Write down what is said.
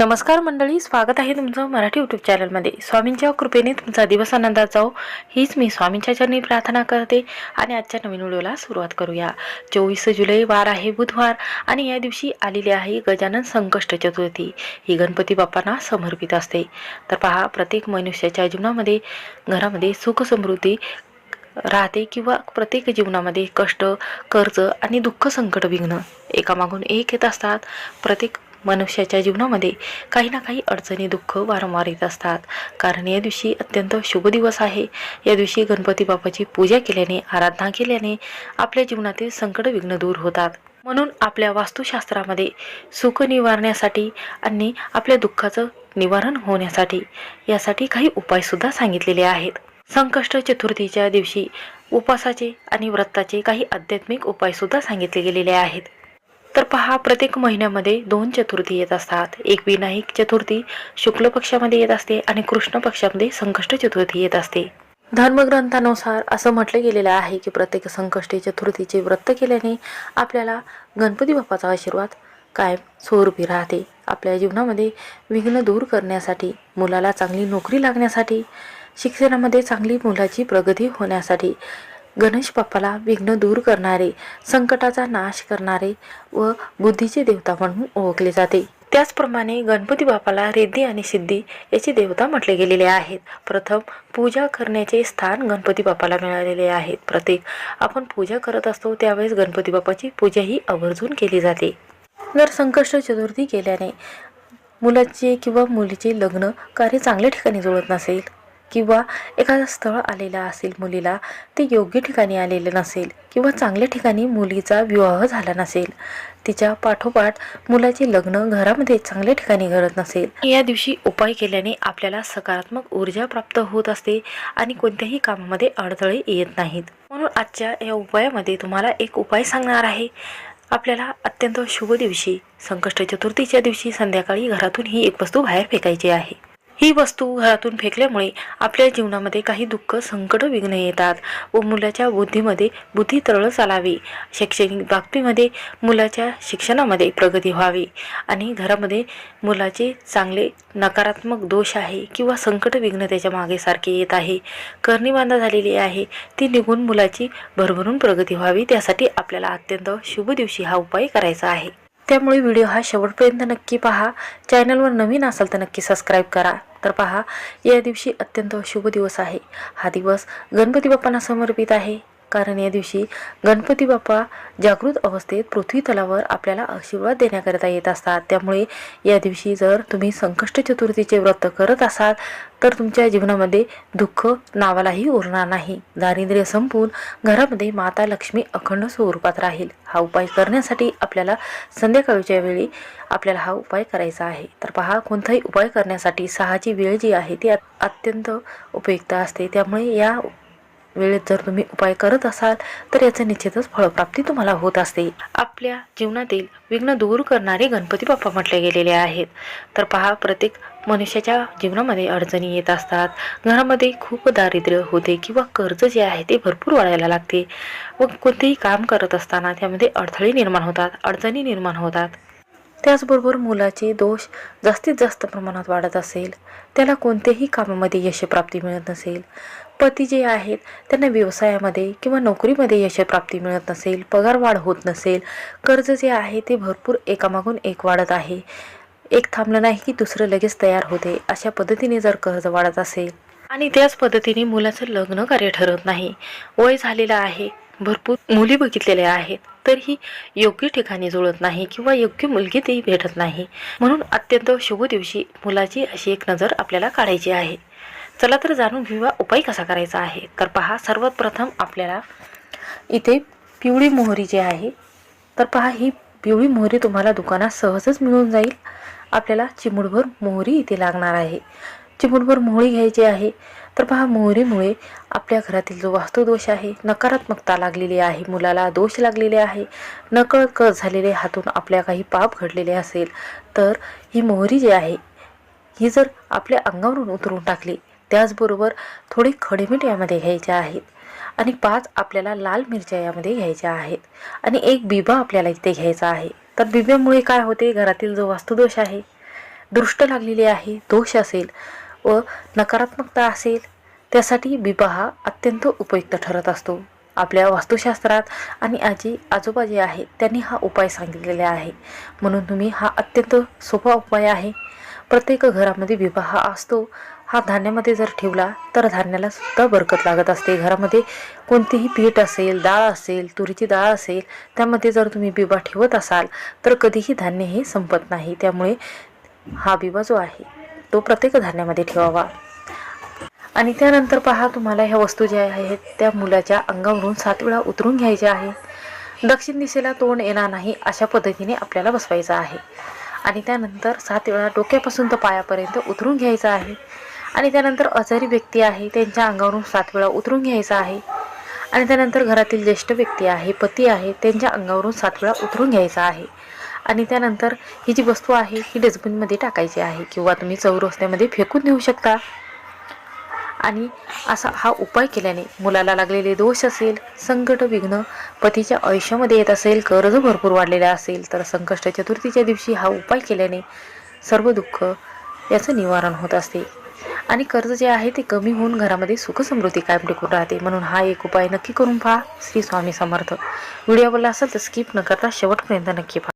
नमस्कार मंडळी स्वागत आहे तुमचं मराठी यूट्यूब चॅनलमध्ये स्वामींच्या कृपेने तुमचा दिवस आनंदात जाओ हीच मी स्वामींच्या चरणी प्रार्थना करते आणि आजच्या नवीन व्हिडिओला सुरुवात करूया. चोवीस जुलै वार आहे बुधवार आणि या दिवशी आलेली आहे गजानन संकष्ट चतुर्थी. ही गणपती बाप्पांना समर्पित असते. तर पहा प्रत्येक मनुष्याच्या जीवनामध्ये घरामध्ये सुख समृद्धी राहते किंवा प्रत्येक जीवनामध्ये कष्ट कर्ज आणि दुःख संकट विघ्न एकामागून एक येत असतात. प्रत्येक मनुष्याच्या जीवनामध्ये काही ना काही अडचणी दुःख वारंवार येत असतात. कारण या दिवशी अत्यंत शुभ दिवस आहे. या दिवशी गणपती बाप्पाची पूजा केल्याने आराधना केल्याने आपल्या जीवनातील संकट विघ्न दूर होतात. म्हणून आपल्या वास्तुशास्त्रामध्ये सुख निवारण्यासाठी आणि आपल्या दुःखाचं निवारण होण्यासाठी यासाठी काही उपायसुद्धा सांगितलेले आहेत. संकष्ट चतुर्थीच्या दिवशी उपासाचे आणि व्रताचे काही आध्यात्मिक उपायसुद्धा सांगितले गेलेले आहेत. तर पहा प्रत्येक महिन्यामध्ये दोन चतुर्थी येत असतात. एक विनायक चतुर्थी शुक्ल पक्षामध्ये येत असते आणि कृष्ण पक्षामध्ये संकष्ट चतुर्थी येत असते. धर्मग्रंथानुसार असं म्हटलं गेलेलं आहे की प्रत्येक संकष्टी चतुर्थीचे व्रत केल्याने आपल्याला गणपती बाप्पाचा आशीर्वाद कायम स्वरूपी राहते. आपल्या जीवनामध्ये विघ्न दूर करण्यासाठी मुलाला चांगली नोकरी लागण्यासाठी शिक्षणामध्ये चांगली मुलाची प्रगती होण्यासाठी गणेश बाप्पाला विघ्न दूर करणारे संकटाचा नाश करणारे व बुद्धीचे देवता म्हणून ओळखले जाते. त्याचप्रमाणे गणपती बाप्पाला रिद्धी आणि सिद्धी याचे देवता म्हटले गेलेले आहेत. प्रथम पूजा करण्याचे स्थान गणपती बाप्पाला मिळालेले आहेत प्रत्येक आपण पूजा करत असतो त्यावेळेस गणपती बाप्पाची पूजा ही आवर्जून केली जाते. जर संकष्ट चतुर्थी केल्याने मुलाचे किंवा मुलीचे लग्न कार्य चांगल्या ठिकाणी जुळत नसेल किंवा एखादं स्थळ आलेलं असेल मुलीला ते योग्य ठिकाणी आलेलं नसेल किंवा चांगल्या ठिकाणी मुलीचा विवाह झाला नसेल तिच्या पाठोपाठ मुलाचे लग्न घरामध्ये चांगल्या ठिकाणी घडत नसेल. या दिवशी उपाय केल्याने आपल्याला सकारात्मक ऊर्जा प्राप्त होत असते आणि कोणत्याही कामामध्ये अडथळे येत नाहीत. म्हणून आजच्या या उपायामध्ये तुम्हाला एक उपाय सांगणार आहे. आपल्याला अत्यंत शुभ दिवशी संकष्ट चतुर्थीच्या दिवशी संध्याकाळी घरातून ही एक वस्तू बाहेर फेकायची आहे. ही वस्तू घरातून फेकल्यामुळे आपल्या जीवनामध्ये काही दुःख संकट विघ्न येतात व मुलाच्या बुद्धीमध्ये बुद्धी तरळ चालावी. शैक्षणिक बाबतीमध्ये मुलाच्या शिक्षणामध्ये प्रगती व्हावी आणि घरामध्ये मुलाचे चांगले नकारात्मक दोष आहे किंवा संकट विघ्न त्याच्यामागे सारखे येत आहे. करणीबांधा झालेली आहे. ती निघून मुलाची भरभरून प्रगती व्हावी त्यासाठी आपल्याला अत्यंत शुभ दिवशी हा उपाय करायचा आहे. त्यामुळे व्हिडिओ हा शेवटपर्यंत नक्की पहा. चॅनलवर नवीन असाल तर नक्की सबस्क्राईब करा. तर पहा या दिवशी अत्यंत शुभ दिवस आहे. हा दिवस गणपती बाप्पांना समर्पित आहे. कारण या दिवशी गणपती बाप्पा जागृत अवस्थेत पृथ्वी तलावर आपल्याला आशीर्वाद देण्याकरिता येत असतात. त्यामुळे या दिवशी जर तुम्ही संकष्ट चतुर्थीचे व्रत करत असाल तर तुमच्या जीवनामध्ये दुःख नावालाही उरणार नाही. दारिद्र्य संपून घरामध्ये माता लक्ष्मी अखंड स्वरूपात राहील. हा उपाय करण्यासाठी आपल्याला संध्याकाळच्या वेळी आपल्याला हा उपाय करायचा आहे. तर पहा कोणताही उपाय करण्यासाठी सहाची वेळ जी आहे ती अत्यंत उपयुक्त असते. त्यामुळे या वेळेत जर तुम्ही उपाय करत असाल तर याचं निश्चितच फळप्राप्ती तुम्हाला होत असते. आपल्या जीवनातील विघ्न दूर करणारे गणपती बाप्पा म्हटले गेलेले आहेत. तर पहा प्रत्येक मनुष्याच्या जीवनामध्ये अडचणी येत असतात. घरामध्ये खूप दारिद्र्य होते किंवा कर्ज जे आहे ते भरपूर वाढायला लागते व कोणतेही काम करत असताना त्यामध्ये अडथळे निर्माण होतात अडचणी निर्माण होतात. त्याचबरोबर मुलाचे दोष जास्तीत जास्त प्रमाणात वाढत असेल. त्याला कोणत्याही कामामध्ये यशप्राप्ती मिळत नसेल. पती जे आहेत त्यांना व्यवसायामध्ये किंवा नोकरीमध्ये यशप्राप्ती मिळत नसेल पगार वाढ होत नसेल कर्ज जे आहे ते भरपूर एकामागून एक वाढत आहे. एक थांबलं नाही की दुसरं लगेच तयार होते अशा पद्धतीने जर कर्ज वाढत असेल. आणि त्याच पद्धतीने मुलाचं लग्न कार्य ठरत नाही. वय झालेलं आहे भरपूर मुली बघितलेल्या आहेत तरीही योग्य ठिकाणी जुळत नाही किंवा योग्य मुलगी तेही भेटत नाही. म्हणून अत्यंत शुभ दिवशी मुलाची अशी एक नजर आपल्याला काढायची आहे. चला तर जाणून घेऊया उपाय कसा करायचा आहे. तर पहा सर्वात प्रथम आपल्याला इथे पिवळी मोहरी जी आहे तर पहा ही पिवळी मोहरी तुम्हाला दुकानात सहजच मिळून जाईल. आपल्याला चिमुडभर मोहरी इथे लागणार आहे. चिमुडभर मोहरी घ्यायची आहे. तर पहा मोहरीमुळे आपल्या घरातील जो वास्तुदोष आहे नकारात्मकता लागलेली आहे मुलाला दोष लागलेले आहे नकळत कळत झालेले हातून आपल्या काही पाप घडलेले असेल तर ही मोहरी जी आहे ही जर आपल्या अंगावरून उतरून टाकली त्याचबरोबर थोडे खडेमीठ यामध्ये घ्यायचे आहेत. आणि पाच आपल्याला लाल मिरच्या यामध्ये घ्यायच्या आहेत. आणि एक बिबा आपल्याला इथे घ्यायचा आहे. तर बिब्यामुळे काय होते? घरातील जो वास्तुदोष आहे दृष्ट लागलेली आहे दोष असेल व नकारात्मकता असेल त्यासाठी बिबा हा अत्यंत उपयुक्त ठरत असतो. आपल्या वास्तुशास्त्रात आणि आजी आजोबा जे आहेत त्यांनी हा उपाय सांगितलेला आहे. म्हणून तुम्ही हा अत्यंत सोपा उपाय आहे. प्रत्येक घरामध्ये बिबा हा असतो. हा धान्यामध्ये जर ठेवला तर धान्याला सुद्धा बरकत लागत असते. घरामध्ये कोणतीही पीठ असेल डाळ असेल तुरीची डाळ असेल त्यामध्ये जर तुम्ही बिबा ठेवत असाल तर कधीही धान्य हे संपत नाही. त्यामुळे हा बिबा जो आहे तो प्रत्येक धान्यामध्ये ठेवावा. आणि त्यानंतर पहा तुम्हाला ह्या वस्तू ज्या आहेत त्या मुलाच्या अंगावरून सात वेळा उतरून घ्यायच्या आहे दक्षिण दिशेला तोंड येणार नाही अशा पद्धतीने आपल्याला बसवायचं आहे. आणि त्यानंतर सात वेळा डोक्यापासून तर पायापर्यंत उतरून घ्यायचं आहे. आणि त्यानंतर आजारी व्यक्ती आहे त्यांच्या अंगावरून सात वेळा उतरून घ्यायचा आहे. आणि त्यानंतर घरातील ज्येष्ठ व्यक्ती आहे पती आहे त्यांच्या अंगावरून सात वेळा उतरून घ्यायचा आहे. आणि त्यानंतर ही जी वस्तू आहे ही डस्टबिनमध्ये टाकायची आहे किंवा तुम्ही चौरस्त्यामध्ये फेकून देऊ शकता. आणि असा हा उपाय केल्याने मुलाला लागलेले दोष असेल संकट विघ्न पतीच्या आयुष्यामध्ये येत असेल कर्ज भरपूर वाढलेलं असेल तर संकष्ट चतुर्थीच्या दिवशी हा उपाय केल्याने सर्व दुःख याचं निवारण होत असते. आणि कर्ज जे आहे ते कमी होऊन घरामध्ये सुखसमृद्धी कायम टिकून राहते. म्हणून हा एक उपाय नक्की करून पहा. श्री स्वामी समर्थ. व्हिडिओ आवडला असेल तर स्किप न करता शेवटपर्यंत नक्की पहा.